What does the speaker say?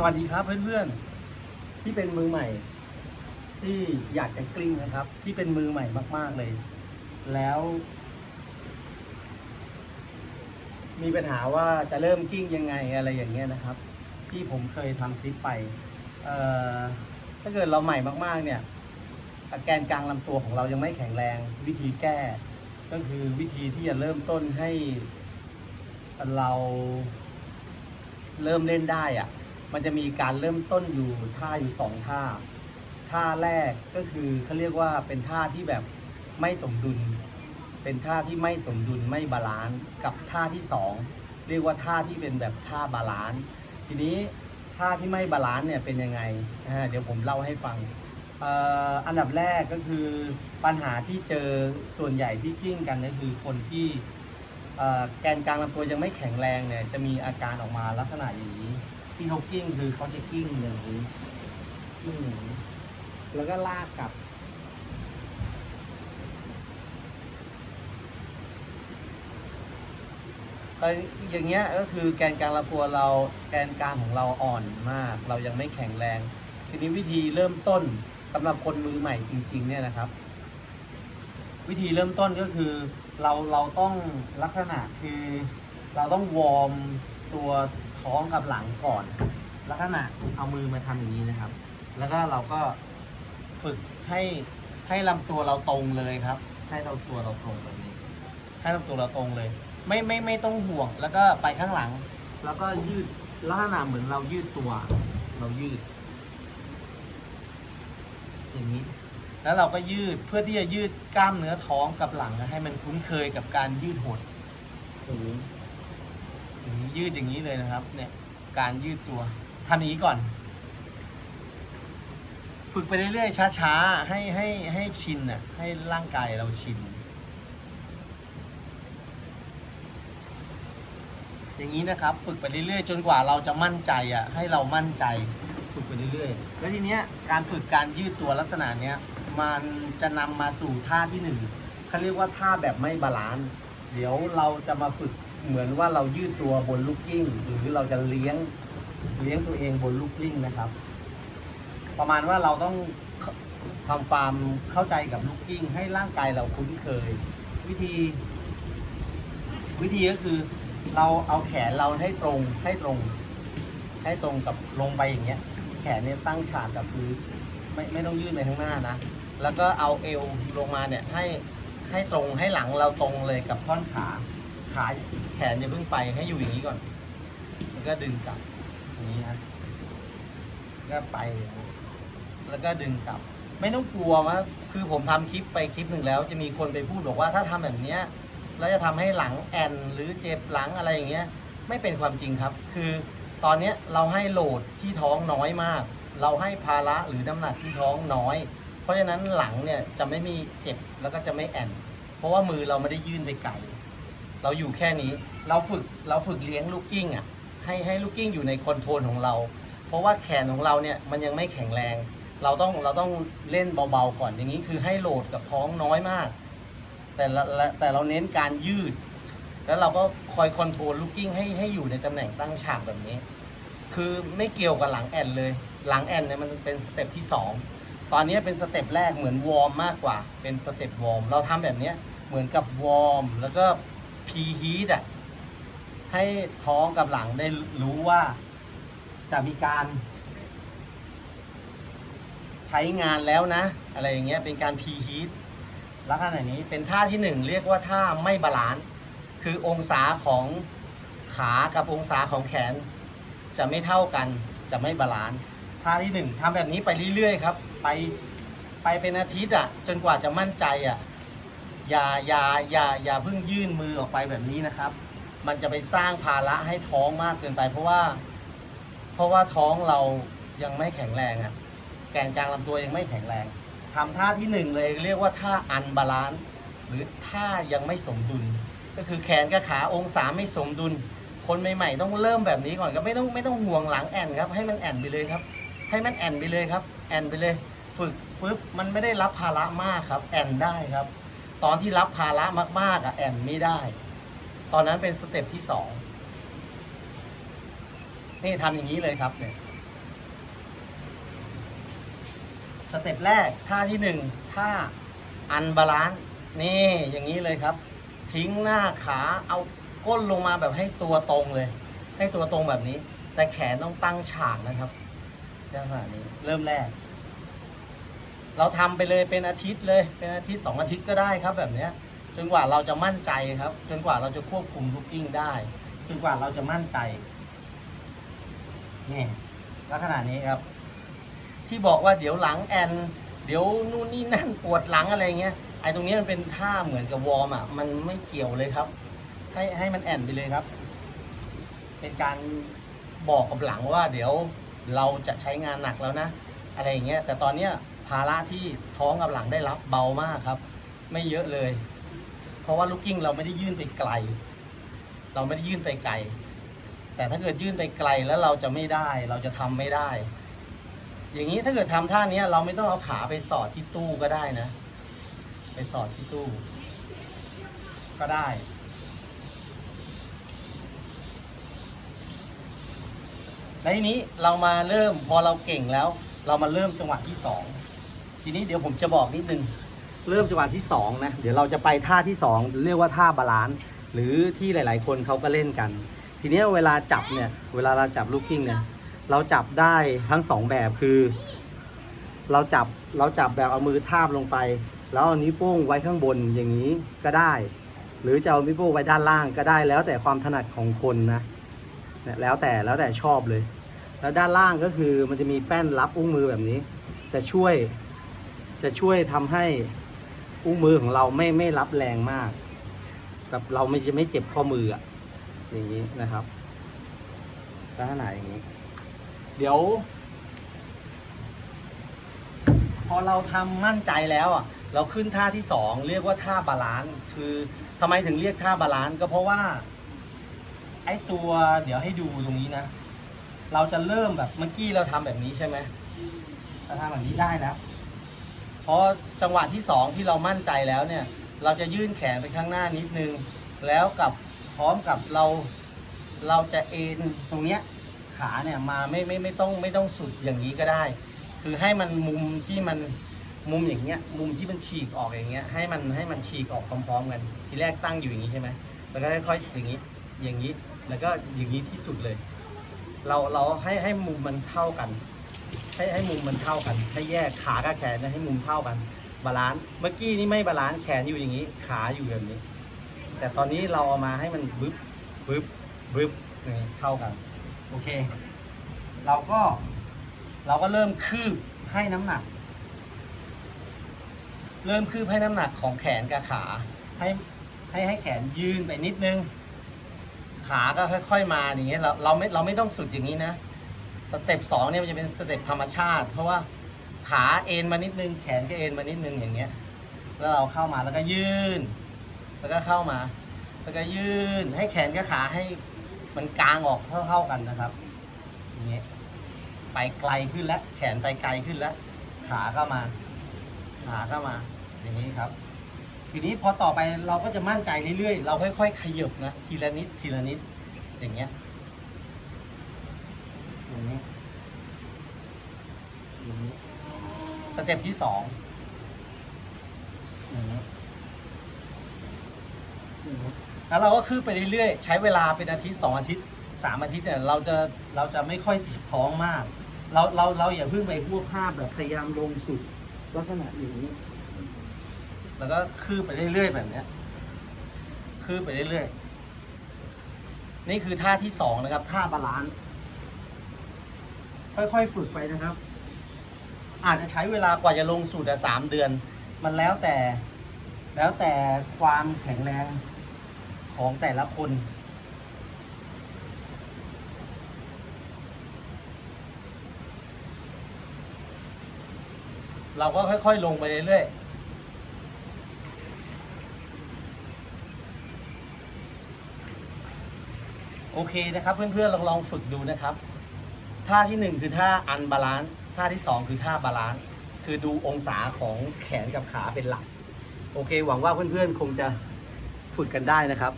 สวัสดีครับเพื่อนๆ ที่เป็นมือใหม่ ที่อยากจะกลิ้งนะครับ ที่เป็นมือใหม่มากๆเลย แล้ว มีปัญหาว่าจะเริ่มกิ้งยังไงอะไรอย่างเงี้ยนะครับ ที่ผมเคยทำคลิปไปถ้าเกิดเราใหม่มากๆ เนี่ยแกนกลางลำตัวของเรายังไม่แข็งแรง วิธีแก้ ก็คือวิธีที่จะเริ่มต้นให้เราเริ่มเล่นได้อะ มันจะมีการเริ่มต้นอยู่ท่าอยู่สองท่า ท่าแรกก็คือเขาเรียกว่าเป็นท่าที่แบบไม่สมดุล เป็นท่าที่ไม่สมดุลไม่บาลานซ์กับท่าที่สองเรียกว่าท่าที่เป็นแบบท่าบาลานซ์ทีนี้ท่าที่ไม่บาลานซ์เนี่ยเป็นยังไงเดี๋ยวผมเล่าให้ฟังอ,อันดับแรกก็คือปัญหาที่เจอส่วนใหญ่ที่กิ้งกันก็คือคนที่แกนกลางลำตัวยังไม่แข็งแรงเนี่ยจะมีอาการออกมาลักษณะอย่างนี้ ที่เขากิ้งคือเขาจะกิ้งอย่างนี้กิ้งอย่างนี้แล้วก็ลากกลับเอ่ออย่างเงี้ยก็คือแกนกลางลำตัวเราแกนกลางของเราอ่อนมาก เรายังไม่แข็งแรง ทีนี้วิธีเริ่มต้นสำหรับคนมือใหม่จริง ๆ เนี่ยนะครับ วิธีเริ่มต้นก็คือเราเราต้องลักษณะคือเราต้องวอร์มตัว ท้องกับหลังก่อน ลักษณะเอามือมาทำอย่างนี้นะครับ แล้วก็เราก็ฝึกให้ให้ลำตัวเราตรงเลยครับ ให้เราตัวเราตรงแบบนี้ ให้ลำตัวเราตรงเลย ไม่ไม่ไม่ต้องห่วง แล้วก็ไปข้างหลัง แล้วก็ยืดลักษณะเหมือนเรายืดตัว เรายืด อย่างนี้ แล้วเราก็ยืดเพื่อที่จะยืดกล้ามเนื้อท้องกับหลังให้มันคุ้นเคยกับการยืดหดอย่างนี้ อย่างนี้ยืดอย่างนี้เลยนะครับ เนี่ยการยืดตัวทำอย่างนี้ก่อน ฝึกไปเรื่อยๆช้าๆให้ให้ให้ชินน่ะให้ร่างกายเราชิน อย่างนี้นะครับ ฝึกไปเรื่อยๆ จนกว่าเราจะมั่นใจอะให้เรามั่นใจ ฝึกไปเรื่อยๆ แล้วทีเนี้ยการฝึกการยืดตัวลักษณะเนี้ยมันจะนำมาสู่ท่าที่หนึ่งเขาเรียกว่าท่าแบบไม่บาลานซ์เดี๋ยวเราจะมาฝึก เหมือนว่าเรายืดตัวบนลูกกิ้ง หรือเราจะเลี้ยงเลี้ยงตัวเองบนลูกกิ้งนะครับ ประมาณว่าเราต้องทำความเข้าใจกับลูกกิ้ง ให้ร่างกายเราคุ้นเคย วิธี วิธีก็คือเราเอาแขนเราให้ตรงให้ตรง ให้ตรงกับลงไปอย่างเงี้ย แขนเนี่ยตั้งฉากกับพื้นไม่ไม่ต้องยื่นไปข้างหน้านะ แล้วก็เอาเอวลงมาเนี่ยให้ให้ตรงให้หลังเราตรงเลยกับท่อนขา ขาแขนอย่าเพิ่งไปให้อยู่อย่างนี้ก่อน แล้วก็ดึงกลับอย่างนี้นะก็ไป แล้วก็ดึงกลับ ไม่ต้องกลัวว่าคือผมทำคลิปไปคลิปหนึ่งแล้ว จะมีคนไปพูดบอกว่าถ้าทำแบบเนี้ยแล้วจะทำให้หลังแอนหรือเจ็บหลังอะไรอย่างเงี้ย ไม่เป็นความจริงครับ คือตอนเนี้ยเราให้โหลดที่ท้องน้อยมาก เราให้ภาระหรือน้ำหนักที่ท้องน้อย เพราะฉะนั้นหลังเนี่ยจะไม่มีเจ็บแล้วก็จะไม่แอน เพราะว่ามือเราไม่ได้ยื่นไปไกล เราอยู่แค่นี้ เราฝึกเราฝึกเลี้ยงลูกกิ้งอะให้ให้ลูกกิ้งอยู่ในคอนโทรลของเรา เพราะว่าแขนของเราเนี่ยมันยังไม่แข็งแรง เราต้องเราต้องเล่นเบาๆก่อนอย่างนี้คือให้โหลดกับท้องน้อยมาก แต่ละแต่เราเน้นการยืด แล้วเราก็คอยคอนโทรลลูกกิ้งให้ให้อยู่ในตำแหน่งตั้งฉากแบบนี้ คือไม่เกี่ยวกับหลังแอนเลย หลังแอนเนี่ยมันเป็นสเต็ปที่ 2 ตอนนี้เป็นสเต็ปแรกเหมือนวอร์มมากกว่าเป็นสเต็ปวอร์มเราทำแบบนี้เหมือนกับวอร์มแล้วก็ พีฮีทอะให้ท้องกับหลังได้รู้ว่าจะมีการ ใช้งานแล้วนะ อะไรอย่างเงี้ยเป็นการพีฮีทลักษณะนี้เป็นท่าที่หนึ่งเรียกว่าท่าไม่บาลานซ์คือองศาของขากับองศาของแขน จะไม่เท่ากันจะไม่บาลานซ์ท่าที่หนึ่งทำแบบนี้ไปเรื่อยๆครับ ไปไปเป็นอาทิตย์อะ จนกว่าจะมั่นใจอะ อย่าอย่าอย่าอย่าเพิ่งยื่นมือออกไปแบบนี้นะครับ มันจะไปสร้างภาระให้ท้องมากเกินไป เพราะว่า เพราะว่าท้องเรายังไม่แข็งแรงอะแกนกลางลำตัวยังไม่แข็งแรงทำท่าที่หนึ่งเลยเรียกว่าท่าอันบาลานซ์หรือท่ายังไม่สมดุล ก็คือแขนกับขาองศาไม่สมดุล คนใหม่ๆต้องเริ่มแบบนี้ก่อนก็ไม่ต้องไม่ต้องห่วงหลังแอนครับให้มันแอนไปเลยครับ ให้มันแอนไปเลยครับ แอนไปเลย ฝึกปุ๊บมันไม่ได้รับภาระมากครับ แอนได้ครับ ตอนที่รับภาระมาก ๆอะแอนไม่ได้ ตอนนั้นเป็นสเต็ปที่สองนี่ทำอย่างนี้เลยครับเนี่ยสเต็ปแรกท่าที่หนึ่งท่าอันบาลานซ์นี่อย่างนี้เลยครับ ทิ้งหน้าขาเอาก้นลงมาแบบให้ตัวตรงเลย ให้ตัวตรงแบบนี้ แต่แขนต้องตั้งฉากนะครับดังนหน้นี้เริ่มแรก เราทำไปเลยเป็นอาทิตย์เลย เป็นอาทิตย์สองอาทิตย์ก็ได้ครับแบบเนี้ยจนกว่าเราจะมั่นใจครับ จนกว่าเราจะควบคุมลูกกิ้งได้ จนกว่าเราจะมั่นใจนี่ลักษณะนี้ครับ ที่บอกว่าเดี๋ยวหลังแอน เดี๋ยวนู่นนี่นั่นปวดหลังอะไรเงี้ยไอ้ตรงนี้มันเป็นท่าเหมือนกับวอร์มอะมันไม่เกี่ยวเลยครับ ให้ให้มันแอนไปเลยครับ เป็นการบอกกับหลังว่า เดี๋ยวเราจะใช้งานหนักแล้วนะ อะไรอย่างเงี้ยแต่ตอนเนี้ย ภาระที่ท้องกับหลังได้รับเบามากครับ ไม่เยอะเลย เพราะว่าลูกกิ้งเราไม่ได้ยื่นไปไกล เราไม่ได้ยื่นไปไกล แต่ถ้าเกิดยื่นไปไกลแล้วเราจะไม่ได้ เราจะทำไม่ได้ อย่างนี้ถ้าเกิดทำท่านี้เราไม่ต้องเอาขาไปสอดที่ตู้ก็ได้นะ ไปสอดที่ตู้ ก็ได้แล้วทีนี้เรามาเริ่มพอเราเก่งแล้ว เรามาเริ่มจังหวะที่สอง ทีนี้เดี๋ยวผมจะบอกนิดนึง เริ่มจังหวะที่สองนะ เดี๋ยวเราจะไปท่าที่สองเรียกว่าท่าบาลานซ์หรือที่หลาย ๆ คนเขาก็เล่นกัน ทีนี้เวลาจับเนี่ยเวลาเราจับลูกกิ้งเนี่ยเราจับได้ทั้งสองแบบคือ เราจับเราจับแบบเอามือทาบลงไป แล้วเอานิ้วโป้งไว้ข้างบนอย่างนี้ก็ได้ หรือจะเอานิ้วโป้งไว้ด้านล่างก็ได้ แล้วแต่ความถนัดของคนนะเนี่ยแล้วแต่แล้วแต่ชอบเลย แล้วด้านล่างก็คือมันจะมีแป้นรับอุ้งมือแบบนี้ จะช่วย จะช่วยทำให้อุ้งมือของเราไม่ไม่รับแรงมากแบบเราไม่จะไม่เจ็บข้อมืออะอย่างนี้นะครับลักษณะอย่างนี้ เดี๋ยว พอเราทำมั่นใจแล้วอะ เราขึ้นท่าที่สองเรียกว่าท่าบาลานซ์คือทำไมถึงเรียกท่าบาลานซ์ก็เพราะว่าไอตัวเดี๋ยวให้ดูตรงนี้นะ เราจะเริ่มแบบเมื่อกี้เราทำแบบนี้ใช่ไหมเราทำแบบนี้ได้แล้ว พราะจังหวะที่สองที่เรามั่นใจแล้วเนี่ย เราจะยื่นแขนไปข้างหน้านิดนึง แล้วกับพร้อมกับเราเราจะเอ็นตรงเนี้ยขาเนี่ยมาไม่ไม่ไม่ต้องไม่ต้องสุดอย่างนี้ก็ได้ คือให้มันมุมที่มันมุมอย่างเงี้ยมุมที่มันฉีกออกอย่างเงี้ยให้มันให้มันฉีกออกพร้อมๆกันทีแรกตั้งอยู่อย่างนี้ใช่ไหมแล้วก็ค่อยๆอย่างนี้อย่างนี้แล้วก็อย่างนี้ที่สุดเลย เราเราให้ให้มุมมันเท่ากัน ให้ให้มุมมันเท่ากัน ให้แยกขากับแขนเนี่ยให้มุมเท่ากัน บาลานซ์ เมื่อกี้นี่ไม่บาลานซ์ แขนอยู่อย่างนี้ ขาอยู่แบบนี้ แต่ตอนนี้เราเอามาให้มันบึ๊บบึ๊บบึ๊บนี่เท่ากัน โอเค เราก็ เราก็เริ่มคืบให้น้ำหนัก เริ่มคืบให้น้ำหนักของแขนกับขา ให้ให้ให้แขนยืนไปนิดนึง ขาก็ค่อย ๆ มาอย่างเงี้ย เราเราไม่เราไม่ต้องสุดอย่างนี้นะ สเต็ปสองเนี่ยมันจะเป็นสเต็ปธรรมชาติ เพราะว่าขาเอ็นมานิดนึงแขนก็เอ็นมานิดนึงอย่างเงี้ย แล้วเราเข้ามาแล้วก็ยืน แล้วก็เข้ามา แล้วก็ยืนให้แขนกับขาให้มันกลางออกเท่าๆกันนะครับอย่างเงี้ยไปไกลขึ้นแล้วแขนไปไกลขึ้นแล้ว ขาก็มา ขาก็มา อย่างนี้ครับ ทีนี้พอต่อไปเราก็จะมั่นใจเรื่อยๆ เราค่อยๆ ขยับนะทีละนิดทีละนิดอย่างเงี้ย อย่างนี้อย่างนี้สเต็ปที่สองอย่างนี้อย่างนี้แล้วเราก็คืบไปเรื่อยๆ ใช้เวลาเป็นอาทิตย์สองอาทิตย์สามอาทิตย์เนี่ยเราจะเราจะไม่ค่อยเจ็บท้องมาก เราเราเราอย่าเพิ่งไปพวกภาพแบบพยายามลงสุดลักษณะอย่างนี้ แล้วก็คืบไปเรื่อยๆแบบเนี้ยคืบไปเรื่อยๆ นี่คือท่าที่สองนะครับ ท่าบาลานซ์ ค่อยๆ ฝึกไปนะครับ อาจจะใช้เวลากว่าจะลงสูตรสามเดือน มันแล้วแต่ แล้วแต่ความแข็งแรงของแต่ละคนเราก็ค่อย ๆ ลงไปเรื่อยๆ โอเคนะครับ เพื่อนๆลองลองฝึกดูนะครับ ท่าที่หนึ่งคือท่าอันบาลานซ์ท่าที่สองคือท่าบาลานซ์คือดูองศาของแขนกับขาเป็นหลัก โอเค หวังว่าเพื่อนๆคงจะฝึกกันได้นะครับ